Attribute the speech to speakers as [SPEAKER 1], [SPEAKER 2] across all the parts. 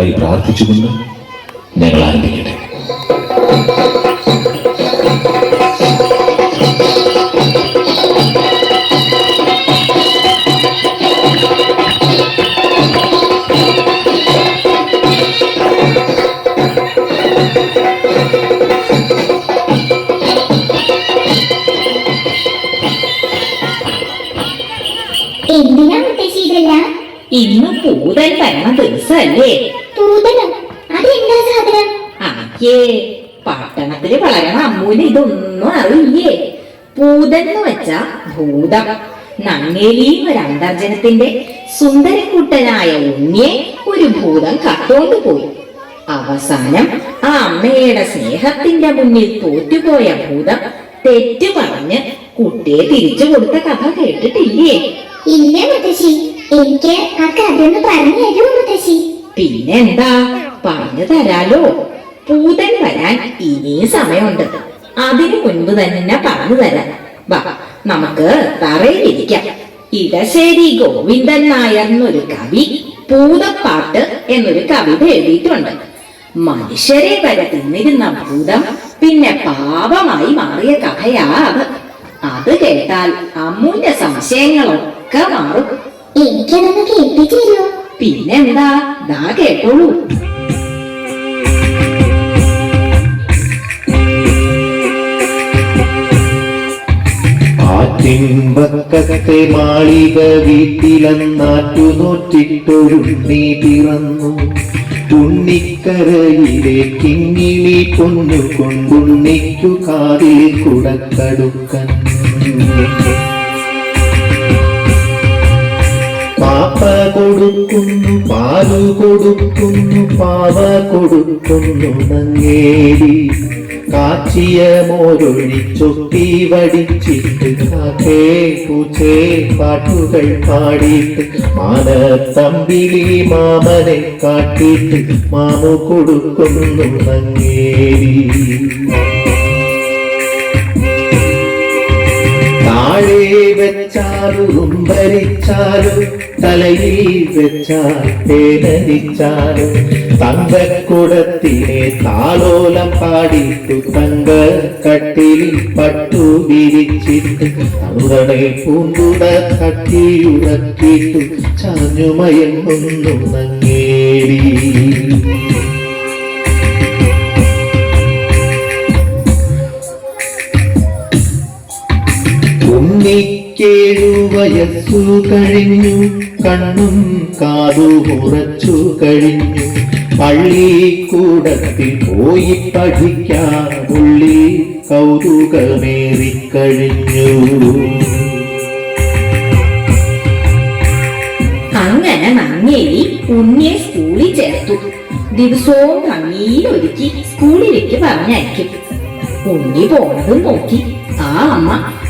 [SPEAKER 1] ആയി പ്രാർത്ഥിച്ചുകൊണ്ട് ഞങ്ങൾ ആരംഭിക്കട്ടെ.
[SPEAKER 2] എന്തിനാ മുത്തശ്ശി
[SPEAKER 3] ഇന്ന് പൂതൻ വരണ ദിവസമല്ലേ
[SPEAKER 2] തൂതനം അതെന്താ സാധനം?
[SPEAKER 3] അയ്യേ പട്ടണത്തിൽ വളരണ അമ്മൂന് ഇതൊന്നും അറിയില്ലേ? പൂതൻ എന്ന് വെച്ചാ ഭൂതം നങ്ങേലിയും ഒരു അന്തർജനത്തിന്റെ സുന്ദരക്കുട്ടനായ ഉണ്ണിയെ ഒരു ഭൂതം കട്ടോണ്ട് പോയി. അവസാനം ആ അമ്മയുടെ സ്നേഹത്തിന്റെ മുന്നിൽ തോറ്റുപോയ ഭൂതം തെറ്റു പറഞ്ഞ് കുട്ടിയെ തിരിച്ചു കൊടുത്ത കഥ കേട്ടിട്ടില്ലേ?
[SPEAKER 2] ഇല്ല മുത്തശ്ശി. എനിക്ക് ആ കഥ ഒന്ന് പറഞ്ഞു തരുമോ മുത്തശ്ശി
[SPEAKER 3] പിന്നെന്താ? പറഞ്ഞു തരാലോ. പൂതൻ വരാൻ ഇനിയും സമയമുണ്ട്. അതിനു മുൻപ് തന്നെ പറഞ്ഞു തരാം. വാ നമുക്ക് തറയിലിരിക്കാം. ഇടശ്ശേരി ഗോവിന്ദൻ നായർ എന്നൊരു കവി പൂതപ്പാട്ട് എന്നൊരു കവിത എഴുതിയിട്ടുണ്ട്. മനുഷ്യരെ വരെ തിന്നിരുന്ന ഭൂതം പിന്നെ പാപമായി മാറിയ കഥയാ അത്. അത് കേട്ടാൽ അമ്മൂന്റെ സംശയങ്ങളൊക്കെ മാറും.
[SPEAKER 2] എനിക്കതൊന്ന് കേൾപ്പിച്ചു തരുമോ
[SPEAKER 3] പിന്നെന്താ? ദാ കേട്ടോളൂ.
[SPEAKER 4] ആറ്റിൻപക്കത്തെ മാളിക വീട്ടിലെന്നാറ്റു നോറ്റിട്ടൊരുണ്ണി പിറന്നു. ഉണ്ണിക്കരയിലെ കിങ്ങിണി പൊന്നു കൊണ്ടുണ്ണിക്കു കാതിൽ കുടക്കടുക്കൻ. പാപ്പ കൊടുക്കുന്നു പാലു കൊടുക്കുന്നു പാവ കൊടുക്കുന്നു നങ്ങേരി കാച്ചിയ മോരൊഴിച്ചൊട്ടി വടിച്ചിട്ട് കാക്കേ പൂച്ചേ പാട്ടുകൾ പാടിയിട്ട് മാനത്തമ്പിളി മാമനെ കാട്ടിയിട്ട് മാമു കൊടുക്കുന്നു നങ്ങേരി താഴെ വെച്ചാലും ഉമ്പരിച്ചാലും തലയിൽ വെച്ചാൽ വേദനിച്ചാലും തങ്കക്കുടത്തിനെ താളോലം പാടിട്ടു തങ്ക കട്ടിലിൽ പട്ടു വിരിച്ചിട്ട് തറുതണെ പൂന്തുട തട്ടിയുറക്കിട്ടു ചാഞ്ഞുമയങ്ങുന്നു നങ്ങേരി ഉണ്ണിക്കേഴു വയസ്സു കഴിഞ്ഞു കണ്ണും കാതു ഉറച്ചു കഴിഞ്ഞു. പള്ളിക്കൂടത്തിൽ പോയി പഠിക്കാൻ ഉള്ളി കൗതുകമേറിക്കഴിഞ്ഞു.
[SPEAKER 3] അങ്ങനെ നങ്ങേരി ഉണ്ണിയെ സ്കൂളിൽ ചേർത്തു. ദിവസവും ഭംഗിയിൽ ഒരുക്കി സ്കൂളിലേക്ക് പറഞ്ഞയക്കും. ഉണ്ണി പോണതും നോക്കി. ആ അമ്മ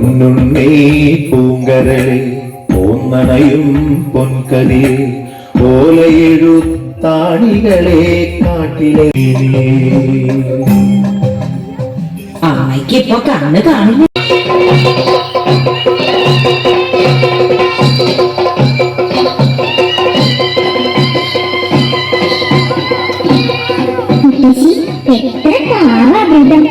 [SPEAKER 4] പൊന്നുണ്ണേ പൂങ്കരളെ പോന്നണയും പൊൻകലി ഓലയെഴുത്താണികളെ കാട്ടിലെ.
[SPEAKER 3] അമ്മയ്ക്ക് ഇപ്പൊ കണ്ണ് കാണില്ല
[SPEAKER 2] മുത്തശ്ശി എത്ര പാവാമൃതം